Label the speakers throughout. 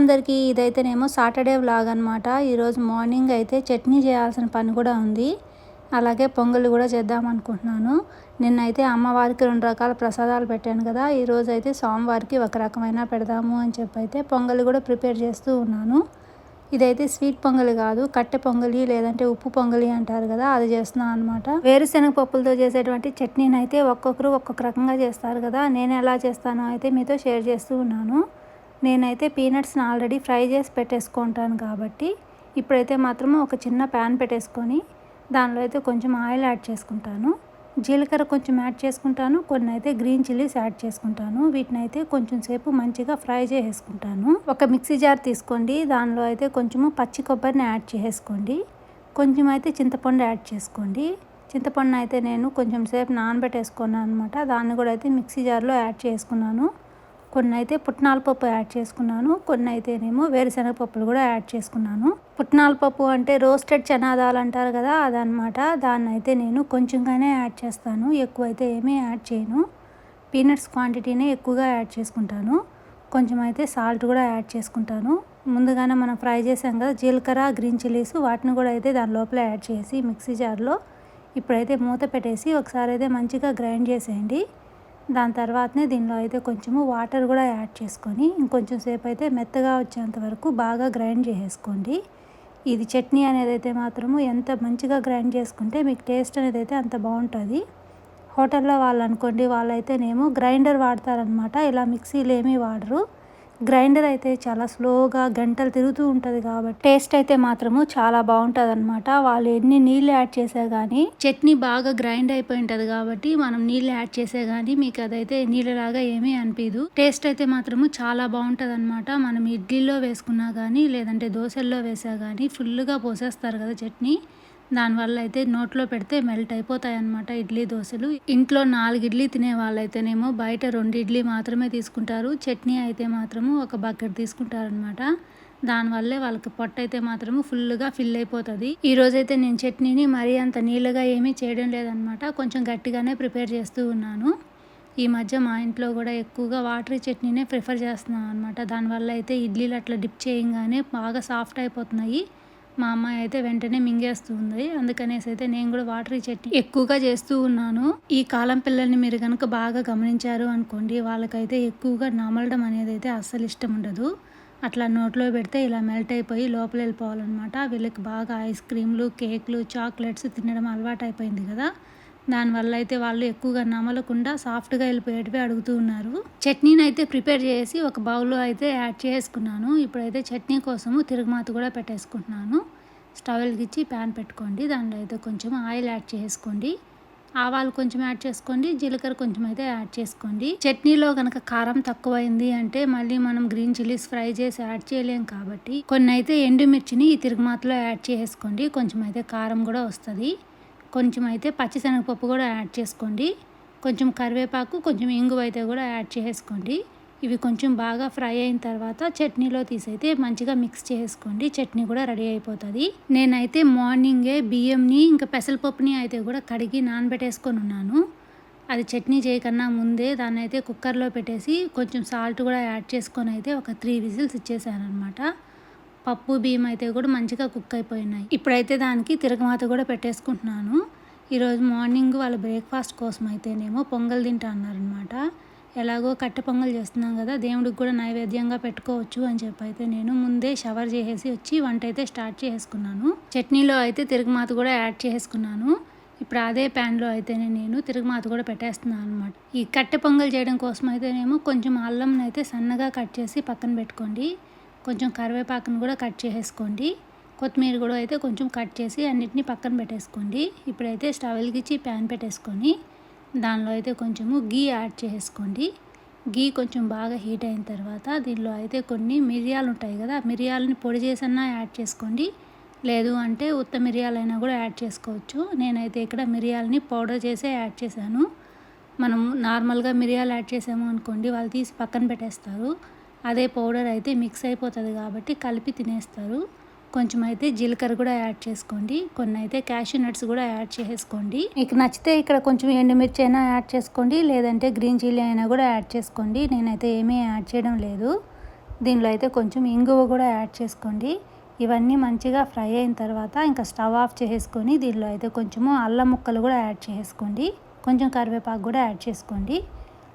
Speaker 1: అందరికీ ఇదైతేనేమో Saturday vlog అనమాట ఈరోజు మార్నింగ్ అయితే చట్నీ చేయాల్సిన పని కూడా ఉంది. అలాగే పొంగల్ కూడా చేద్దాం అనుకుంటున్నాను. నిన్నైతే అమ్మవారికి రెండు రకాల ప్రసాదాలు పెట్టాను కదా. ఈరోజు అయితే సోమవారికి ఒక రకమైన పెడదాము అని చెప్పి అయితే పొంగల్ కూడా ప్రిపేర్ చేస్తూ ఉన్నాను. ఇదైతే స్వీట్ పొంగలి కాదు కట్టె పొంగలి లేదంటే ఉప్పు పొంగలి అంటారు కదా అది చేస్తున్నాను అనమాట వేరుశెనగ పప్పులతో చేసేటువంటి చట్నీని అయితే ఒక్కొక్కరు ఒక్కొక్క రకంగా చేస్తారు కదా. నేను ఎలా చేస్తానో అయితే మీతో షేర్ చేస్తూ ఉన్నాను. నేనైతే పీనట్స్ని ఆల్రెడీ ఫ్రై చేసి పెట్టేసుకుంటాను కాబట్టి ఇప్పుడైతే మాత్రం ఒక చిన్న ప్యాన్ పెట్టేసుకొని దానిలో అయితే కొంచెం ఆయిల్ యాడ్ చేసుకుంటాను. జీలకర్ర కొంచెం యాడ్ చేసుకుంటాను. కొన్ని అయితే గ్రీన్ చిల్లీస్ యాడ్ చేసుకుంటాను. వీటిని అయితే కొంచెం సేపు మంచిగా ఫ్రై చేసుకుంటాను ఒక మిక్సీ జార్ తీసుకోండి. దానిలో అయితే కొంచెము పచ్చి కొబ్బరిని యాడ్ చేసుకోండి కొంచెం అయితే చింతపండు యాడ్ చేసుకోండి. చింతపండు అయితే నేను కొంచెం సేపు నానబెట్టేసుకున్నాను అనమాట దాన్ని కూడా అయితే మిక్సీ జార్లో యాడ్ చేసుకున్నాను. కొన్ని అయితే పుట్నాల పప్పు యాడ్ చేసుకున్నాను. కొన్ని అయితేనేమో వేరుశనగ పప్పులు కూడా యాడ్ చేసుకున్నాను. పుట్నాల పప్పు అంటే రోస్టెడ్ చనాదాలు అంటారు కదా అదనమాట దాన్ని అయితే నేను కొంచెంగానే యాడ్ చేస్తాను. ఎక్కువ అయితే ఏమీ యాడ్ చేయను. పీనట్స్ క్వాంటిటీనే ఎక్కువగా యాడ్ చేసుకుంటాను. కొంచెం అయితే సాల్ట్ కూడా యాడ్ చేసుకుంటాను. ముందుగానే మనం ఫ్రై చేసాం కదా జీలకర్ర గ్రీన్ చిల్లీస్ వాటిని కూడా అయితే దాని లోపల యాడ్ చేసి మిక్సీ జార్లో ఇప్పుడైతే మూత పెట్టేసి ఒకసారి అయితే మంచిగా గ్రైండ్ చేసేయండి. దాని తర్వాతనే దీనిలో అయితే కొంచెము వాటర్ కూడా యాడ్ చేసుకొని ఇంకొంచెం సేపు అయితే మెత్తగా వచ్చేంత వరకు బాగా గ్రైండ్ చేసేసుకోండి. ఇది చట్నీ అనేది అయితే మాత్రము ఎంత మంచిగా గ్రైండ్ చేసుకుంటే మీకు టేస్ట్ అనేది అయితే అంత బాగుంటుంది. హోటల్లో వాళ్ళు అనుకోండి వాళ్ళైతేనేమో గ్రైండర్ వాడతారనమాట ఇలా మిక్సీలు ఏమీ వాడరు. గ్రైండర్ అయితే చాలా స్లోగా గంటలు తిరుగుతూ ఉంటుంది కాబట్టి టేస్ట్ అయితే మాత్రము చాలా బాగుంటుంది అనమాట వాళ్ళు ఎన్ని నీళ్ళు యాడ్ చేసా కానీ చట్నీ బాగా గ్రైండ్ అయిపోయి ఉంటుంది కాబట్టి మనం నీళ్ళు యాడ్ చేసే కానీ మీకు అదైతే నీళ్ళలాగా ఏమీ అనిపించదు టేస్ట్ అయితే మాత్రము చాలా బాగుంటుంది అనమాట మనం ఇడ్లీలో వేసుకున్నా కానీ లేదంటే దోశల్లో వేసా కానీ ఫుల్గా పోసేస్తారు కదా చట్నీ. దానివల్ల అయితే నోట్లో పెడితే మెల్ట్ అయిపోతాయి అన్నమాట ఇడ్లీ దోశలు. ఇంట్లో నాలుగు ఇడ్లీ తినే వాళ్ళైతేనేమో బయట రెండు ఇడ్లీ మాత్రమే తీసుకుంటారు. చట్నీ అయితే మాత్రము ఒక బకెట్ తీసుకుంటారనమాట దానివల్లే వాళ్ళకి పొట్ట అయితే మాత్రము ఫుల్గా ఫిల్ అయిపోతుంది. ఈ రోజైతే నేను చట్నీని మరీ అంత నీళ్ళగా ఏమీ చేయడం లేదనమాట కొంచెం గట్టిగానే ప్రిపేర్ చేస్తూ ఉన్నాను. ఈ మధ్య మా ఇంట్లో కూడా ఎక్కువగా వాటరీ చట్నీనే ప్రిఫర్ చేస్తున్నాం అనమాట దానివల్ల అయితే ఇడ్లీలు అట్లా డిప్ చేయగానే బాగా సాఫ్ట్ అయిపోతున్నాయి. మా అమ్మాయి అయితే వెంటనే మింగేస్తుంది అందుకనేసి అయితే నేను కూడా వాటర్ చట్నీ ఎక్కువగా చేస్తూ ఉన్నాను. ఈ కాలం పిల్లల్ని మీరు కనుక బాగా గమనించారు అనుకోండి వాళ్ళకైతే ఎక్కువగా నమలడం అనేది అయితే అస్సలు ఇష్టం ఉండదు. అట్లా నోట్లో పెడితే ఇలా మెల్ట్ అయిపోయి లోపల వెళ్ళిపోవాలన్నమాట. వీళ్ళకి బాగా ఐస్ క్రీమ్లు కేక్లు చాక్లెట్స్ తినడం అలవాటు అయిపోయింది కదా. దానివల్ల అయితే వాళ్ళు ఎక్కువగా నమలకుండా సాఫ్ట్గా వెళ్ళిపోయేటివి అడుగుతూ ఉన్నారు. చట్నీని అయితే ప్రిపేర్ చేసి ఒక బౌల్లో అయితే యాడ్ చేసుకున్నాను. ఇప్పుడైతే చట్నీ కోసము తిరుగుమాత కూడా పెట్టేసుకుంటున్నాను. స్టవ్ వెలిగించి ప్యాన్ పెట్టుకోండి. దానిలో అయితే కొంచెం ఆయిల్ యాడ్ చేసుకోండి. ఆవాలు కొంచెం యాడ్ చేసుకోండి. జీలకర్ర కొంచెం అయితే యాడ్ చేసుకోండి. చట్నీలో కనుక కారం తక్కువైంది అంటే మళ్ళీ మనం గ్రీన్ చిల్లీస్ ఫ్రై చేసి యాడ్ చేయలేం కాబట్టి. కొన్ని అయితే ఎండుమిర్చిని ఈ తిరుగుమాతలో యాడ్ చేసుకోండి. కొంచెం అయితే కారం కూడా వస్తుంది. కొంచెం అయితే పచ్చిశనగపప్పు కూడా యాడ్ చేసుకోండి. కొంచెం కరివేపాకు కొంచెం ఇంగువ అయితే కూడా యాడ్ చేసుకోండి ఇవి కొంచెం బాగా ఫ్రై అయిన తర్వాత చట్నీలో తీసైతే మంచిగా మిక్స్ చేసుకోండి చట్నీ కూడా రెడీ అయిపోతుంది. నేనైతే మార్నింగే బియ్యంని ఇంకా పెసరపప్పుని అయితే కూడా కడిగి నానబెట్టేసుకొని ఉన్నాను. అది చట్నీ చేయకన్నా ముందే దాన్ని అయితే కుక్కర్లో పెట్టేసి కొంచెం సాల్ట్ కూడా యాడ్ చేసుకొని అయితే ఒక త్రీ విజిల్స్ ఇచ్చేసాను అనమాట పప్పు బియ్యం అయితే కూడా మంచిగా కుక్ అయిపోయినాయి. ఇప్పుడైతే దానికి తిరగమాత కూడా పెట్టేసుకుంటున్నాను. ఈరోజు మార్నింగ్ వాళ్ళ బ్రేక్ఫాస్ట్ కోసం అయితేనేమో పొంగల్ తింటా అన్నారనమాట ఎలాగో కట్టె పొంగల్ చేస్తున్నాం కదా దేవుడికి కూడా నైవేద్యంగా పెట్టుకోవచ్చు అని చెప్పి అయితే నేను ముందే షవర్ చేసేసి వచ్చి వంట అయితే స్టార్ట్ చేసుకున్నాను. చట్నీలో అయితే తిరుగుమాత కూడా యాడ్ చేసుకున్నాను. ఇప్పుడు అదే ప్యాన్లో అయితేనే నేను తిరగమాత కూడా పెట్టేస్తున్నాను అనమాట ఈ కట్టె పొంగల్ చేయడం కోసం అయితేనేమో కొంచెం అల్లంనైతే అయితే సన్నగా కట్ చేసి పక్కన పెట్టుకోండి. కొంచెం కరివేపాకును కూడా కట్ చేసేసుకోండి. కొత్తిమీర కూడా అయితే కొంచెం కట్ చేసి అన్నిటిని పక్కన పెట్టేసుకోండి. ఇప్పుడైతే స్టవ్ వెలిగించి ప్యాన్ పెట్టేసుకొని దానిలో అయితే కొంచెము గీ యాడ్ చేసేసుకోండి. గీ కొంచెం బాగా హీట్ అయిన తర్వాత దీనిలో అయితే కొన్ని మిరియాలు ఉంటాయి కదా మిరియాలని పొడి చేసన్నా యాడ్ చేసుకోండి. లేదు అంటే ఉత్త మిరియాలైనా కూడా యాడ్ చేసుకోవచ్చు. నేనైతే ఇక్కడ మిరియాలని పౌడర్ చేసే యాడ్ చేశాను. మనం నార్మల్గా మిరియాలు యాడ్ చేసాము అనుకోండి వాళ్ళు తీసి పక్కన పెట్టేస్తారు. అదే పౌడర్ అయితే మిక్స్ అయిపోతుంది కాబట్టి కలిపి తినేస్తారు. కొంచెం అయితే జీలకర్ర కూడా యాడ్ చేసుకోండి. కొన్ని అయితే క్యాషూ నట్స్ కూడా యాడ్ చేసుకోండి. మీకు నచ్చితే ఇక్కడ కొంచెం ఎండుమిర్చి అయినా యాడ్ చేసుకోండి. లేదంటే గ్రీన్ చిల్లీ అయినా కూడా యాడ్ చేసుకోండి. నేనైతే ఏమీ యాడ్ చేయడం లేదు. దీనిలో అయితే కొంచెం ఇంగువ కూడా యాడ్ చేసుకోండి. ఇవన్నీ మంచిగా ఫ్రై అయిన తర్వాత ఇంకా స్టవ్ ఆఫ్ చేసుకొని దీనిలో అయితే కొంచెము అల్లం ముక్కలు కూడా యాడ్ చేసుకోండి. కొంచెం కరివేపాకు కూడా యాడ్ చేసుకోండి.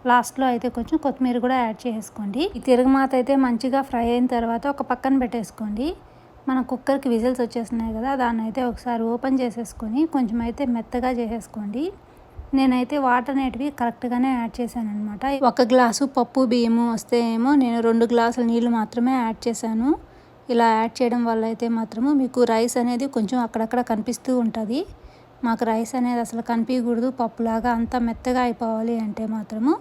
Speaker 1: లాస్ట్లో అయితే కొంచెం కొత్తిమీర కూడా యాడ్ చేసుకోండి. ఈ తిరగమాత అయితే మంచిగా ఫ్రై అయిన తర్వాత ఒక పక్కన పెట్టేసుకోండి. మన కుక్కర్కి విజిల్స్ వచ్చేస్తున్నాయి కదా దాన్ని అయితే ఒకసారి ఓపెన్ చేసేసుకొని కొంచెం అయితే మెత్తగా చేసేసుకోండి. నేనైతే వాటర్ అనేటివి కరెక్ట్గానే యాడ్ చేశాను అనమాట ఒక గ్లాసు పప్పు బియ్యము వస్తే ఏమో నేను రెండు గ్లాసుల నీళ్ళు మాత్రమే యాడ్ చేశాను. ఇలా యాడ్ చేయడం వల్ల అయితే మాత్రము మీకు రైస్ అనేది కొంచెం అక్కడక్కడ కనిపిస్తూ ఉంటుంది. మాకు రైస్ అనేది అసలు కనిపించకూడదు పప్పులాగా అంత మెత్తగా అయిపోవాలి అంటే మాత్రము.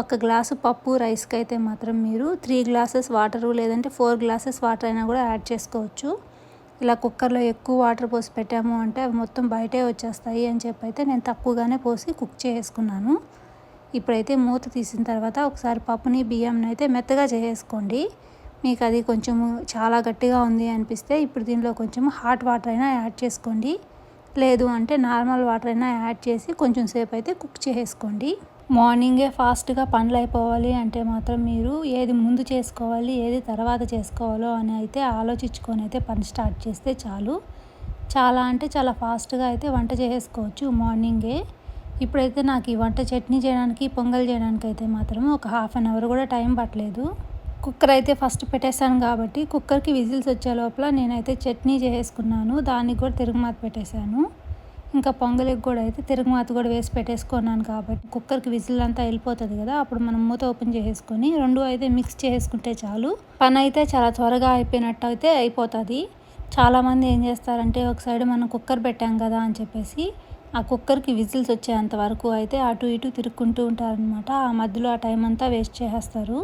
Speaker 1: ఒక గ్లాసు పప్పు రైస్కి అయితే మాత్రం మీరు త్రీ గ్లాసెస్ వాటరు లేదంటే ఫోర్ గ్లాసెస్ వాటర్ అయినా కూడా యాడ్ చేసుకోవచ్చు. ఇలా కుక్కర్లో ఎక్కువ వాటర్ పోసి పెట్టాము అంటే అవి మొత్తం బయటే వచ్చేస్తాయి అని చెప్పి అయితే నేను తక్కువగానే పోసి కుక్ చేసుకున్నాను. ఇప్పుడైతే మూత తీసిన తర్వాత ఒకసారి పప్పుని బియ్యంని అయితే మెత్తగా చేసేసుకోండి. మీకు అది కొంచెం చాలా గట్టిగా ఉంది అనిపిస్తే ఇప్పుడు దీనిలో కొంచెం హాట్ వాటర్ అయినా యాడ్ చేసుకోండి. లేదు అంటే నార్మల్ వాటర్ అయినా యాడ్ చేసి కొంచెం సేపు అయితే కుక్ చేసుకోండి. మార్నింగే ఫాస్ట్గా పనులు అయిపోవాలి అంటే మాత్రం మీరు ఏది ముందు చేసుకోవాలి ఏది తర్వాత చేసుకోవాలో అని అయితే ఆలోచించుకొని అయితే పని స్టార్ట్ చేస్తే చాలు. చాలా అంటే చాలా ఫాస్ట్గా అయితే వంట చేసుకోవచ్చు మార్నింగే. ఇప్పుడైతే నాకు ఈ వంట చట్నీ చేయడానికి పొంగల్ చేయడానికి అయితే మాత్రం ఒక హాఫ్ అన్ అవర్ కూడా టైం పట్టలేదు. కుక్కర్ అయితే ఫస్ట్ పెట్టేశాను కాబట్టి కుక్కర్కి విజిల్స్ వచ్చే లోపల నేనైతే చట్నీ చేసుకున్నాను. దానికి కూడా తిరుగుమాత పెట్టేశాను. ఇంకా పొంగలికి కూడా అయితే తిరుగుమాత కూడా వేసి పెట్టేసుకున్నాను కాబట్టి కుక్కర్కి విజిల్ అంతా వెళ్ళిపోతుంది కదా అప్పుడు మనం మూత ఓపెన్ చేసేసుకొని రెండు అయితే మిక్స్ చేసుకుంటే చాలు. పని అయితే చాలా త్వరగా అయిపోయినట్టు అయితే అయిపోతుంది. చాలామంది ఏం చేస్తారంటే ఒక సైడ్ మనం కుక్కర్ పెట్టాం కదా అని చెప్పేసి ఆ కుక్కర్కి విజిల్స్ వచ్చేంత వరకు అయితే అటు ఇటు తిరుక్కుంటూ ఉంటారనమాట ఆ మధ్యలో ఆ టైం అంతా వేస్ట్ చేసేస్తారు.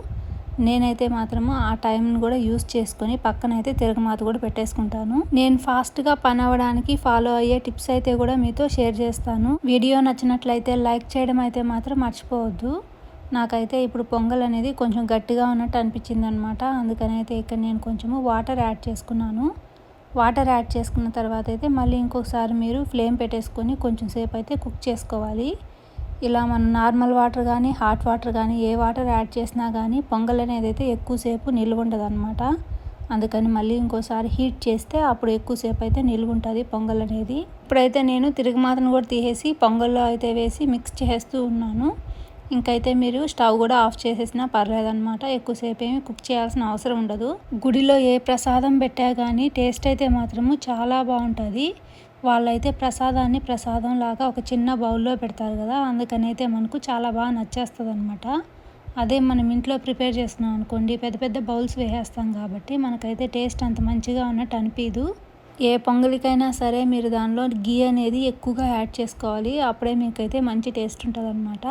Speaker 1: నేనైతే మాత్రము ఆ టైంని కూడా యూస్ చేసుకొని పక్కన అయితే తిరగమాత కూడా పెట్టేసుకుంటాను. నేను ఫాస్ట్గా పని అవ్వడానికి ఫాలో అయ్యే టిప్స్ అయితే కూడా మీతో షేర్ చేస్తాను. వీడియో నచ్చినట్లయితే లైక్ చేయడం అయితే మాత్రం మర్చిపోవద్దు. నాకైతే ఇప్పుడు పొంగల్ అనేది కొంచెం గట్టిగా ఉన్నట్టు అనిపించింది అనమాట అందుకని అయితే ఇక్కడ నేను కొంచెము వాటర్ యాడ్ చేసుకున్నాను. వాటర్ యాడ్ చేసుకున్న తర్వాత అయితే మళ్ళీ ఇంకొకసారి మీరు ఫ్లేమ్ పెట్టేసుకొని కొంచెం సేపు అయితే కుక్ చేసుకోవాలి. ఇలా మనం నార్మల్ వాటర్ కానీ హాట్ వాటర్ కానీ ఏ వాటర్ యాడ్ చేసినా కానీ పొంగల్ అనేది అయితే ఎక్కువసేపు నిల్వ ఉండదు అనమాట అందుకని మళ్ళీ ఇంకోసారి హీట్ చేస్తే అప్పుడు ఎక్కువసేపు అయితే నిల్వ ఉంటుంది పొంగల్ అనేది. ఇప్పుడైతే నేను తిరుగుమాతను కూడా తీసేసి పొంగల్లో అయితే వేసి మిక్స్ చేస్తూ ఉన్నాను. ఇంకైతే మీరు స్టవ్ కూడా ఆఫ్ చేసేసినా పర్లేదనమాట ఎక్కువసేపు ఏమి కుక్ చేయాల్సిన అవసరం ఉండదు. గుడిలో ఏ ప్రసాదం పెట్టా కానీ టేస్ట్ అయితే మాత్రము చాలా బాగుంటుంది. వాళ్ళైతే ప్రసాదాన్ని ప్రసాదం లాగా ఒక చిన్న బౌల్లో పెడతారు కదా అందుకనైతే మనకు చాలా బాగా నచ్చేస్తుంది అనమాట అదే మనం ఇంట్లో ప్రిపేర్ చేస్తున్నాం అనుకోండి పెద్ద పెద్ద బౌల్స్ వేసేస్తాం కాబట్టి మనకైతే టేస్ట్ అంత మంచిగా ఉన్నట్టు అనిపించదు ఏ పొంగలికైనా సరే మీరు దానిలో గీ అనేది ఎక్కువగా యాడ్ చేసుకోవాలి అప్పుడే మీకైతే మంచి టేస్ట్ ఉంటుంది అనమాట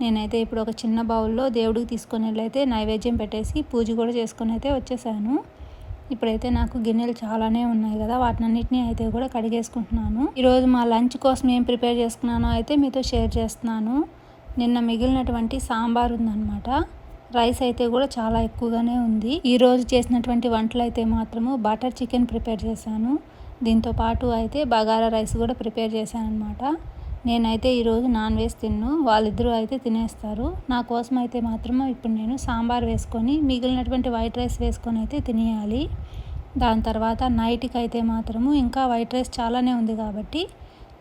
Speaker 1: నేనైతే ఇప్పుడు ఒక చిన్న బౌల్లో దేవుడికి తీసుకొని వెళ్ళైతే నైవేద్యం పెట్టేసి పూజ కూడా చేసుకొని అయితే వచ్చేసాను. ఇప్పుడైతే నాకు గిన్నెలు చాలానే ఉన్నాయి కదా వాటినన్నిటిని అయితే కూడా కడిగేసుకుంటున్నాను. ఈరోజు మా లంచ్ కోసం ఏం ప్రిపేర్ చేసుకున్నానో అయితే మీతో షేర్ చేస్తున్నాను. నిన్న మిగిలినటువంటి సాంబార్ ఉందన్నమాట. రైస్ అయితే కూడా చాలా ఎక్కువగానే ఉంది. ఈరోజు చేసినటువంటి వంటలు అయితే మాత్రము బటర్ చికెన్ ప్రిపేర్ చేశాను. దీంతో పాటు అయితే బగారా రైస్ కూడా ప్రిపేర్ చేశాను అనమాట నేనైతే ఈరోజు నాన్ వెజ్ తిన్ను వాళ్ళిద్దరూ అయితే తినేస్తారు. నా కోసం అయితే మాత్రం ఇప్పుడు నేను సాంబార్ వేసుకొని మిగిలినటువంటి వైట్ రైస్ వేసుకొని అయితే తినేయాలి. దాని తర్వాత నైట్కి అయితే మాత్రము ఇంకా వైట్ రైస్ చాలానే ఉంది కాబట్టి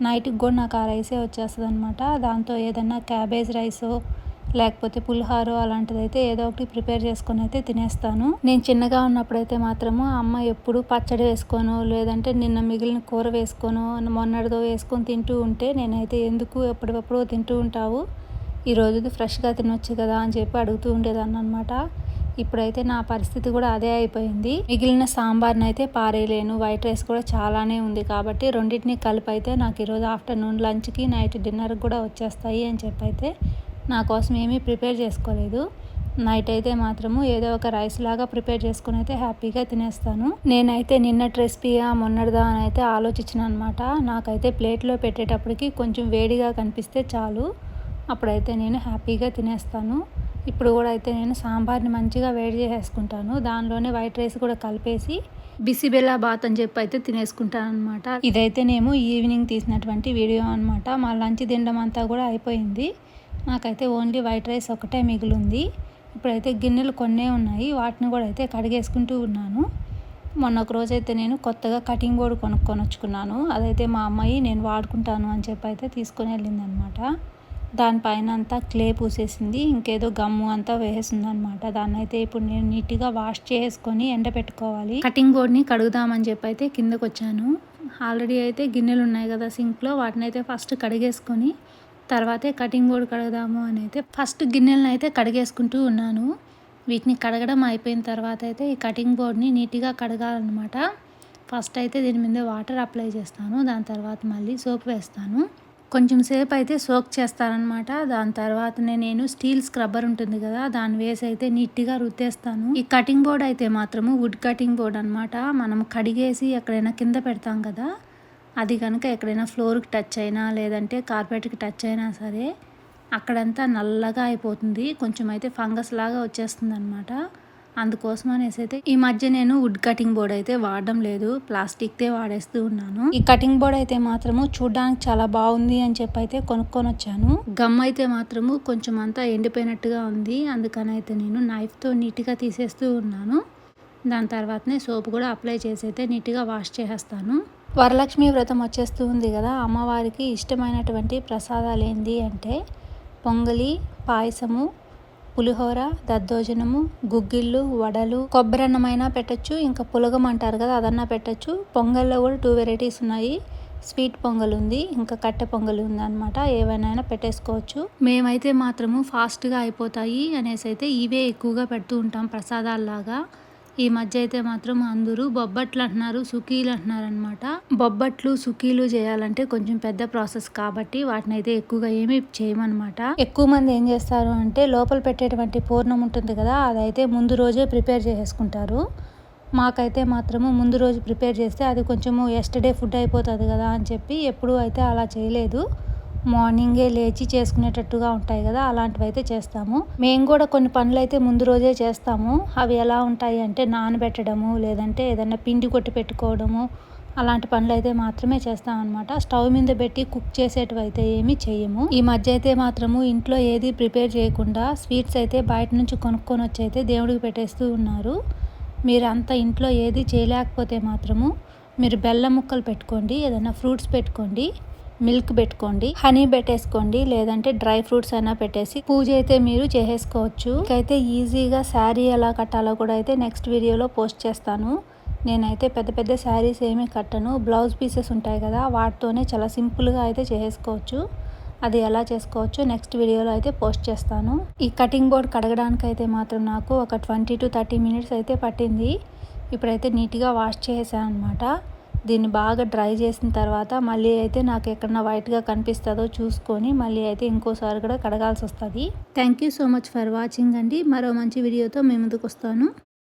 Speaker 1: నైట్కి కూడా నాకు ఆ రైసే వచ్చేస్తుంది అనమాట దాంతో ఏదన్నా క్యాబేజ్ రైసో లేకపోతే పులిహారో అలాంటిది అయితే ఏదో ఒకటి ప్రిపేర్ చేసుకొని అయితే తినేస్తాను. నేను చిన్నగా ఉన్నప్పుడైతే మాత్రము అమ్మ ఎప్పుడు పచ్చడి వేసుకోను లేదంటే నిన్న మిగిలిన కూర వేసుకోను మొన్నటిదో వేసుకొని తింటూ ఉంటే నేనైతే ఎందుకు ఎప్పటికప్పుడు తింటూ ఉంటావు? ఈ రోజుది ఫ్రెష్గా తినొచ్చు కదా అని చెప్పి అడుగుతూ ఉండేదాన్ని అనమాట ఇప్పుడైతే నా పరిస్థితి కూడా అదే అయిపోయింది. మిగిలిన సాంబార్ని అయితే పారేయలేను. వైట్ రైస్ కూడా చాలానే ఉంది కాబట్టి రెండింటిని కలిపి అయితే నాకు ఈరోజు ఆఫ్టర్నూన్ లంచ్కి నైట్ డిన్నర్కి కూడా వచ్చేస్తాయి అని చెప్పి అయితే నా కోసం ఏమీ ప్రిపేర్ చేసుకోలేదు. నైట్ అయితే మాత్రము ఏదో ఒక రైస్ లాగా ప్రిపేర్ చేసుకుని అయితే హ్యాపీగా తినేస్తాను. నేనైతే నిన్నటి రెసిపీయా మొన్నటిదా అని అయితే ఆలోచించిన అనమాట నాకైతే ప్లేట్లో పెట్టేటప్పటికి కొంచెం వేడిగా కనిపిస్తే చాలు. అప్పుడైతే నేను హ్యాపీగా తినేస్తాను. ఇప్పుడు కూడా అయితే నేను సాంబార్ని మంచిగా వేడి చేసేసుకుంటాను. దానిలోనే వైట్ రైస్ కూడా కలిపేసి బిసిబెల్లా బాత్ అని చెప్పి అయితే తినేసుకుంటాను అనమాట ఇదైతే నేను ఈవినింగ్ తీసినటువంటి వీడియో అనమాట. మా లంచ్ తినడం అంతా కూడా అయిపోయింది. నాకైతే ఓన్లీ వైట్ రైస్ ఒకటే మిగిలింది. ఇప్పుడైతే గిన్నెలు కొన్నే ఉన్నాయి. వాటిని కూడా అయితే కడిగేసుకుంటూ ఉన్నాను. మొన్న ఒక రోజు అయితే నేను కొత్తగా కటింగ్ బోర్డు కొనుక్కొని వచ్చుకున్నాను అదైతే మా అమ్మాయి నేను వాడుకుంటాను అని చెప్పి అయితే తీసుకొని వెళ్ళింది అనమాట దానిపైన అంతా క్లే పూసేసింది. ఇంకేదో గమ్ము అంతా వేసేసింది అనమాట దాన్ని అయితే ఇప్పుడు నేను నీట్గా వాష్ చేసుకొని ఎండబెట్టుకోవాలి కటింగ్ బోర్డ్ని కడుగుదామని చెప్పి అయితే కిందకు వచ్చాను ఆల్రెడీ అయితే గిన్నెలు ఉన్నాయి కదా సింక్లో. వాటిని అయితే ఫస్ట్ కడిగేసుకొని తర్వాతే కటింగ్ బోర్డు కడగదాము అని అయితే ఫస్ట్ గిన్నెలను అయితే కడిగేసుకుంటూ ఉన్నాను. వీటిని కడగడం అయిపోయిన తర్వాత అయితే ఈ కటింగ్ బోర్డ్ని నీట్గా కడగాలన్నమాట. ఫస్ట్ అయితే దీని మీద వాటర్ అప్లై చేస్తాను. దాని తర్వాత మళ్ళీ సోప్ వేస్తాను. కొంచెం సేపు అయితే సోక్ చేస్తానమాట దాని తర్వాతనే నేను స్టీల్ స్క్రబ్బర్ ఉంటుంది కదా దాన్ని వేసి అయితే నీట్గా రుద్దేస్తాను. ఈ కటింగ్ బోర్డ్ అయితే మాత్రము వుడ్ కటింగ్ బోర్డ్ అనమాట మనం కడిగేసి ఎక్కడైనా కింద పెడతాం కదా అది కనుక ఎక్కడైనా ఫ్లోర్కి టచ్ అయినా లేదంటే కార్పెట్కి టచ్ అయినా సరే అక్కడంతా నల్లగా అయిపోతుంది. కొంచెం అయితే ఫంగస్ లాగా వచ్చేస్తుంది అనమాట అందుకోసం అనేసి అయితే ఈ మధ్య నేను వుడ్ కటింగ్ బోర్డ్ అయితే వాడడం లేదు. ప్లాస్టిక్దే వాడేస్తూ ఉన్నాను. ఈ కటింగ్ బోర్డ్ అయితే మాత్రము చూడడానికి చాలా బాగుంది అని చెప్పి అయితే కొనుక్కొని వచ్చాను గమ్ అయితే మాత్రము కొంచెం అంతా ఎండిపోయినట్టుగా ఉంది. అందుకని అయితే నేను నైఫ్తో నీట్గా తీసేస్తూ ఉన్నాను. దాని తర్వాతనే సోప్ కూడా అప్లై చేసి అయితే నీట్గా వాష్ చేసేస్తాను. వరలక్ష్మి వ్రతం వచ్చేస్తూ ఉంది కదా అమ్మవారికి ఇష్టమైనటువంటి ప్రసాదాలు ఏంటి అంటే పొంగలి పాయసము పులిహోర దద్దోజనము గుగ్గిళ్ళు వడలు కొబ్బరన్నమైనా పెట్టచ్చు ఇంకా పులగం అంటారు కదా అదన్నా పెట్టచ్చు. పొంగల్లో కూడా టూ వెరైటీస్ ఉన్నాయి. స్వీట్ పొంగల్ ఉంది ఇంకా కట్టె పొంగల్ ఉంది అనమాట ఏవైనా పెట్టేసుకోవచ్చు. మేమైతే మాత్రము ఫాస్ట్గా అయిపోతాయి అనేసి అయితే ఇవే ఎక్కువగా పెడుతూ ఉంటాం ప్రసాదాల్లాగా. ఈ మధ్య అయితే మాత్రం అందరూ బొబ్బట్లు అంటున్నారు సుకీలు అంటున్నారు అనమాట బొబ్బట్లు సుకీలు చేయాలంటే కొంచెం పెద్ద ప్రాసెస్ కాబట్టి వాటిని అయితే ఎక్కువగా ఏమి చేయమన్నమాట. ఎక్కువ మంది ఏం చేస్తారు అంటే లోపల పెట్టేటువంటి పూర్ణం ఉంటుంది కదా అదైతే ముందు రోజే ప్రిపేర్ చేసేసుకుంటారు. మాకైతే మాత్రము ముందు రోజు ప్రిపేర్ చేస్తే అది కొంచెము ఎస్టర్డే ఫుడ్ అయిపోతుంది కదా అని చెప్పి ఎప్పుడూ అయితే అలా చేయలేదు. మార్నింగే లేచి చేసుకునేటట్టుగా ఉంటాయి కదా అలాంటివి అయితే చేస్తాము. మేము కూడా కొన్ని పనులు అయితే ముందు రోజే చేస్తాము. అవి ఎలా ఉంటాయి అంటే నానబెట్టడము లేదంటే ఏదైనా పిండి కొట్టి పెట్టుకోవడము అలాంటి పనులు అయితే మాత్రమే చేస్తామన్నమాట స్టవ్ మీద పెట్టి కుక్ చేసేటివి అయితే ఏమీ చేయము. ఈ మధ్య అయితే మాత్రము ఇంట్లో ఏది ప్రిపేర్ చేయకుండా స్వీట్స్ అయితే బయట నుంచి కొనుక్కొని వచ్చి అయితే దేవుడికి పెట్టేస్తూ ఉన్నారు. మీరు అంత ఇంట్లో ఏది చేయలేకపోతే మాత్రము మీరు బెల్లం ముక్కలు పెట్టుకోండి ఏదైనా ఫ్రూట్స్ పెట్టుకోండి. మిల్క్ పెట్టుకోండి హనీ పెట్టేసుకోండి లేదంటే డ్రై ఫ్రూట్స్ అయినా పెట్టేసి పూజ అయితే మీరు చేసేసుకోవచ్చు. అయితే ఈజీగా శారీ ఎలా కట్టాలో కూడా అయితే నెక్స్ట్ వీడియోలో పోస్ట్ చేస్తాను. నేనైతే పెద్ద పెద్ద శారీస్ ఏమీ కట్టను. బ్లౌజ్ పీసెస్ ఉంటాయి కదా వాటితోనే చాలా సింపుల్గా అయితే చేసుకోవచ్చు అది ఎలా చేసుకోవచ్చు నెక్స్ట్ వీడియోలో అయితే పోస్ట్ చేస్తాను. ఈ కటింగ్ బోర్డ్ కడగడానికి అయితే మాత్రం నాకు ఒక ట్వంటీ టు థర్టీ మినిట్స్ అయితే పట్టింది. ఇప్పుడైతే నీట్గా వాష్ చేసాను అనమాట దీన్ని బాగా డ్రై చేసిన తర్వాత మళ్ళీ అయితే నాకు ఎక్కడన్నా వైట్గా కనిపిస్తుందో చూసుకొని మళ్ళీ అయితే ఇంకోసారి కూడా కడగాల్సి వస్తుంది. Thank you so much for watching అండి. మరో మంచి వీడియోతో మేము ముందుకు వస్తాను.